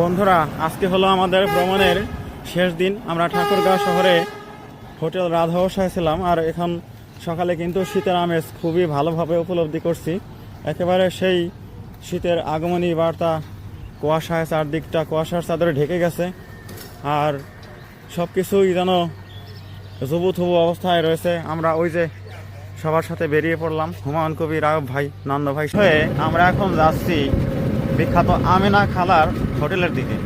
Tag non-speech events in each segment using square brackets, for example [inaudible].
বন্ধুরা, আজকে হলো আমাদের ভ্রমণের শেষ দিন। আমরা ঠাকুরগাঁও শহরে হোটেল রাধাবসায় ছিলাম আর এখন সকালে কিন্তু শীতের আমেজ খুবই ভালোভাবে উপলব্ধি করছি। একেবারে সেই শীতের আগমনী বার্তা কুয়াশায় চারদিকটা কুয়াশার চাদরে ঢেকে গেছে আর সব কিছুই যেন জবুথবু অবস্থায় রয়েছে। আমরা ওই যে সবার সাথে বেরিয়ে পড়লাম, হুমায়ুন কবির আয়ব ভাই, নন্দ ভাই হয়ে আমরা এখন যাচ্ছি বিখ্যাত আমিনা খালার হোটেলের দিকে।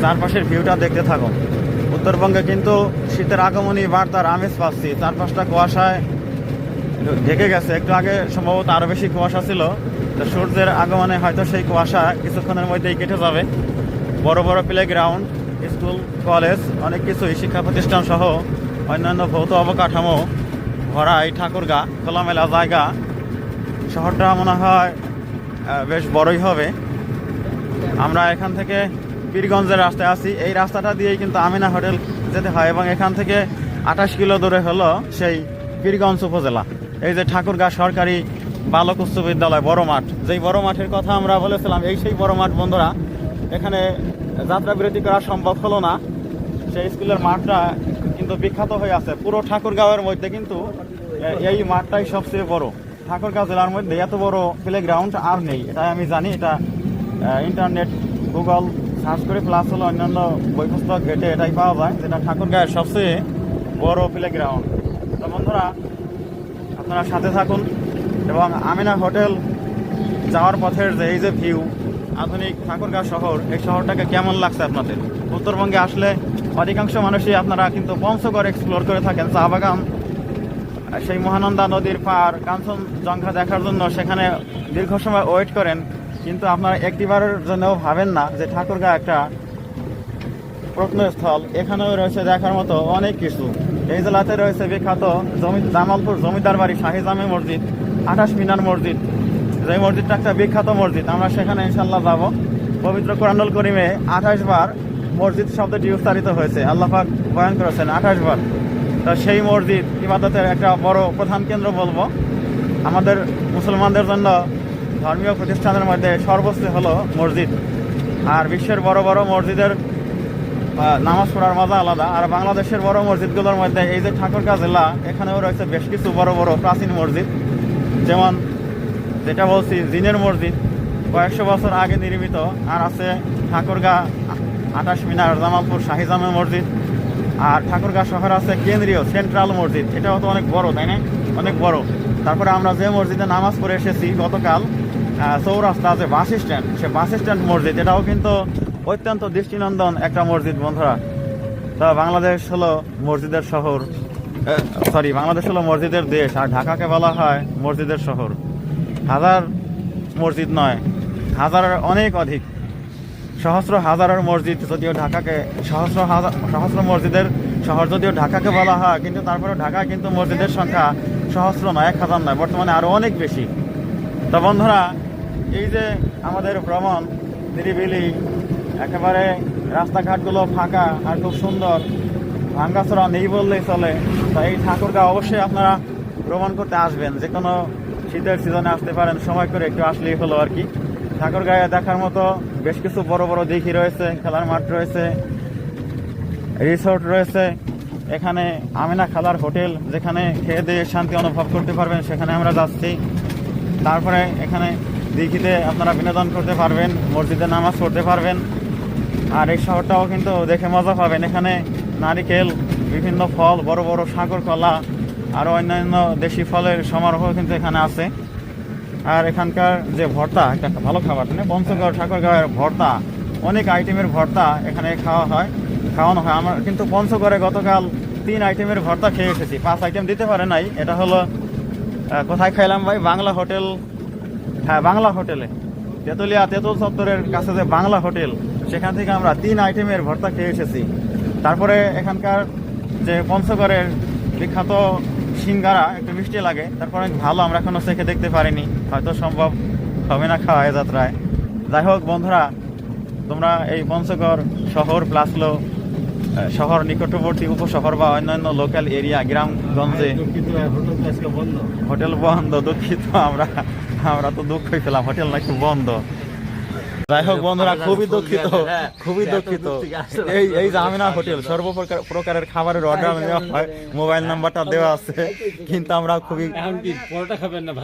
চারপাশের ভিউটা দেখতে থাকো। উত্তরবঙ্গে কিন্তু শীতের আগমনী বার্তার আমেজ পাচ্ছি চারপাশটা কুয়াশায় ঢেকে গেছে। একটু আগে সম্ভবত আরও বেশি কুয়াশা ছিল। তো সূর্যের আগমনে হয়তো সেই কুয়াশা কিছুক্ষণের মধ্যেই কেটে যাবে। বড় বড় প্লে গ্রাউন্ড স্কুল কলেজ অনেক কিছুই শিক্ষা প্রতিষ্ঠান সহ অন্যান্য ভৌত অবকাঠামো ভরা এই ঠাকুরগা, খোলামেলা জায়গা। শহরটা মনে হয় বেশ বড়ই হবে। আমরা এখান থেকে পীরগঞ্জের রাস্তায় আছি। এই রাস্তাটা দিয়েই কিন্তু আমিনা হোটেল যেতে হয় এবং এখান থেকে আঠাশ কিলো দূরে হলো সেই পীরগঞ্জ উপজেলা। এই যে ঠাকুরগা সরকারি বালক উচ্চ বিদ্যালয়, বড় মাঠ। যেই বড় মাঠের কথা আমরা বলেছিলাম, এই সেই বড় মাঠ বন্ধুরা, এখানে যাত্রা বিরতি করা সম্ভব হলো না। সেই স্কুলের মাঠটা কিন্তু বিখ্যাত হয়ে আছে। পুরো ঠাকুরগাঁওয়ের মধ্যে কিন্তু এই মাঠটাই সবচেয়ে বড়। ঠাকুরগাঁও জেলার মধ্যে এত বড় প্লে গ্রাউন্ড আর নেই। এটা আমি জানি, এটা ইন্টারনেট গুগল সার্চ করে প্লাস হলো অন্যান্য বই পুস্তক ঘেটে এটাই পাওয়া যায়, যেটা ঠাকুরগাঁয়ের সবচেয়ে বড় প্লে গ্রাউন্ড তো বন্ধুরা, আপনারা সাথে থাকুন এবং আমিনা হোটেল যাওয়ার পথের যে এই যে ভিউ আধুনিক ঠাকুরগাঁও শহর, এই শহরটাকে কেমন লাগছে আপনাদের? উত্তরবঙ্গে আসলে অধিকাংশ মানুষই আপনারা কিন্তু পঞ্চগড় এক্সপ্লোর করে থাকেন, চা বাগান সেই মহানন্দা নদীর পার কাঞ্চনজঙ্ঘা দেখার জন্য সেখানে দীর্ঘ সময় ওয়েট করেন, কিন্তু আপনারা একটিবারের জন্যও ভাবেন না যে ঠাকুরগাঁ একটা প্রত্নস্থল। এখানেও রয়েছে দেখার মতো অনেক কিছু। এই জেলাতে রয়েছে বিখ্যাত জমি জামালপুর জমিদার বাড়ি, শাহি জামে মসজিদ, আঠাশ মিনার মসজিদ। যে মসজিদটা একটা বিখ্যাত মসজিদ। আমরা সেখানে ইনশাল্লাহ যাব। পবিত্র কোরআনুল করিমে আঠাশ বার মসজিদ শব্দটি উচ্চারিত হয়েছে। আল্লাহ পাক বয়ান করেছেন আঠাশ বার। তো সেই মসজিদ ইবাদতের একটা বড় প্রধান কেন্দ্র বলব। আমাদের মুসলমানদের জন্য ধর্মীয় প্রতিষ্ঠানের মধ্যে সর্বোচ্চ হলো মসজিদ। আর বিশ্বের বড় বড় মসজিদের নামাজ পড়ার মজা আলাদা। আর বাংলাদেশের বড় মসজিদগুলোর মধ্যে এই যে ঠাকুরগাঁ জেলা, এখানেও রয়েছে বেশ কিছু বড় বড় প্রাচীন মসজিদ। যেমন যেটা বলছি, জিনের মসজিদ, কয়েকশো বছর আগে নির্মিত। আর আছে ঠাকুরগাঁ আঠাশ মিনার জামালপুর শাহিজামে মসজিদ। আর ঠাকুরগাঁ শহর আছে কেন্দ্রীয় সেন্ট্রাল মসজিদ। এটাও তো অনেক বড়, তাই না? অনেক বড়। তারপরে আমরা যে মসজিদে নামাজ পড়ে এসেছি গতকাল চৌরাস্তা যে বাস স্ট্যান্ড। সে বাস স্ট্যান্ড মসজিদ, এটাও কিন্তু অত্যন্ত দৃষ্টিনন্দন একটা মসজিদ, বন্ধুরা। তা বাংলাদেশ হলো মসজিদের শহর সরি বাংলাদেশ হলো মসজিদের দেশ, আর ঢাকাকে বলা হয় মসজিদের শহর। হাজার মসজিদ নয়, হাজারের অনেক অধিক। সহস্র হাজারের মসজিদ যদিও ঢাকাকে সহস্র হাজার সহস্র মসজিদের শহর যদিও ঢাকাকে বলা হয়, কিন্তু তারপরে ঢাকায় কিন্তু মসজিদের সংখ্যা সহস্র নয়, এক হাজার নয়, বর্তমানে আরও অনেক বেশি। তো বন্ধুরা, এই যে আমাদের ভ্রমণ, নিরিবিলি, একেবারে রাস্তাঘাটগুলো ফাঁকা আর খুব সুন্দর, ভাঙ্গাচোরা নেই বললেই চলে তো এই ঠাকুরগাঁও অবশ্যই আপনারা ভ্রমণ করতে আসবেন। যে কোনো শীতের সিজনে আসতে পারেন, সময় করে একটু আসলেই হলো আর কি। ঠাকুরগাঁয়ে দেখার মতো বেশ কিছু বড় বড় দিঘি রয়েছে, খেলার মাঠ রয়েছে, রিসোর্ট রয়েছে। এখানে আমিনা খালার হোটেল, যেখানে খেয়ে দিয়ে শান্তি অনুভব করতে পারবেন, সেখানে আমরা যাচ্ছি। তারপরে এখানে দিঘিতে আপনারা বিনোদন করতে পারবেন, মসজিদে নামাজ পড়তে পারবেন। আর এই শহরটাও কিন্তু দেখে মজা পাবেন। এখানে নারিকেল, বিভিন্ন ফল, বড় বড় সাগর কলা আরও অন্যান্য দেশি ফলের সমারোহ কিন্তু এখানে আছে। আর এখানকার যে ভর্তা একটা ভালো খাবার মানে পঞ্চগড় ঠাকুরগাঁয়ের ভর্তা, অনেক আইটেমের ভর্তা এখানে খাওয়া হয়, খাওয়ানো হয়। আমার কিন্তু পঞ্চগড়ে গতকাল তিন আইটেমের ভর্তা খেয়ে এসেছি। পাঁচ আইটেম দিতে পারে নাই, এটা হলো কোথায় খাইলাম ভাই? বাংলা হোটেল হ্যাঁ বাংলা হোটেলে। তেতুলিয়া তেতুল চত্বরের কাছে যে বাংলা হোটেল, সেখান থেকে আমরা তিন আইটেমের ভর্তা খেয়ে এসেছি। তারপরে এখানকার যে পঞ্চগড়ের বিখ্যাত সিঙ্গারা একটু মিষ্টি লাগে। তারপরে ভালো আমরা এখনও চেখে দেখতে পারিনি। হয়তো সম্ভব হবে না খাওয়া যাত্রায়। যাই হোক বন্ধুরা তোমরা এই পঞ্চগড় শহর প্লাস হলো শহর নিকটবর্তী উপশহর বা অন্যান্য লোকাল এরিয়া গ্রামগঞ্জে। হোটেল বন্ধ দুঃখিত আমরা আমরা তো দুঃখই পেলাম। হোটেল নাকি বন্ধ। যাই হোক বন্ধুরা খুবই দুঃখিত খুবই দুঃখিত। এই এই যে আমিনা হোটেল সর্বপ্রকার প্রকারের খাবারের অর্ডার নেওয়া হয় মোবাইল নাম্বারটা দেওয়া আছে কিন্তু আমরা খুবই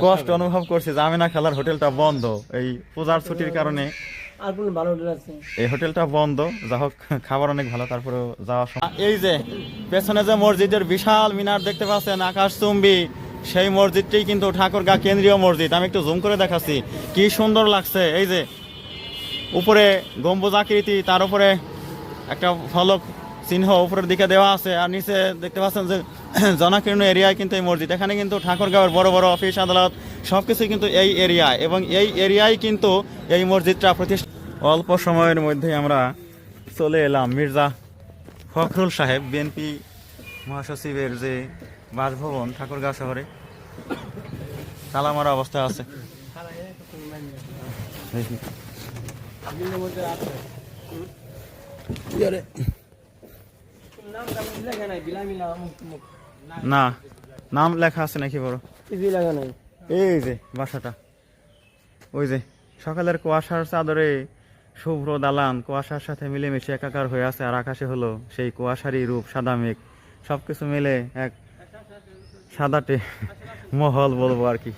কষ্ট অনুভব করছি জামিনা খেলার হোটেলটা বন্ধ এই পূজার ছুটির কারণে। হোটেল আছে? এই হোটেলটা বন্ধ যা হোক খাবার অনেক ভালো তারপরে যাওয়া সম্ভব। এই যে পেছনে যে মসজিদের বিশাল মিনার দেখতে পাচ্ছেন আকাশ চুম্বি সেই মসজিদটি কিন্তু ঠাকুরগা কেন্দ্রীয় মসজিদ। আমি একটু জুম করে দেখাচ্ছি কি সুন্দর লাগছে। এই যে উপরে গম্বুজ আকৃতি, তার উপরে একটা ফলক চিহ্ন উপরের দিকে দেওয়া আছে, আর নিচে দেখতে পাচ্ছেন যে [clears throat] জনাকীর্ণ এরিয়ায় কিন্তু এই মসজিদ। এখানে কিন্তু ঠাকুরগাঁওয়ের বড় বড় অফিস আদালত সব কিছুই কিন্তু এই এরিয়ায় এবং এই এরিয়ায় কিন্তু এই মসজিদটা প্রতিষ্ঠা অল্প সময়ের মধ্যেই আমরা চলে এলাম মির্জা ফখরুল সাহেব বিএনপি মহাসচিবের যে বাসভবন ঠাকুরগাঁও শহরে। তালামারা অবস্থায় আছে। না, নাম লেখা আছে নাকি বড়? লেখা নাই এই যে, বাসাটা। ওই যে, সকালের কুয়াশার চাদরে শুভ্র দালান, কুয়াশার সাথে মিলেমিশে একাকার হয়ে আছে, আর আকাশে হলো সেই কুয়াশারই রূপ, সাদা মেঘ। সবকিছু মিলে এক সাদাটে মহল বলব আর কি।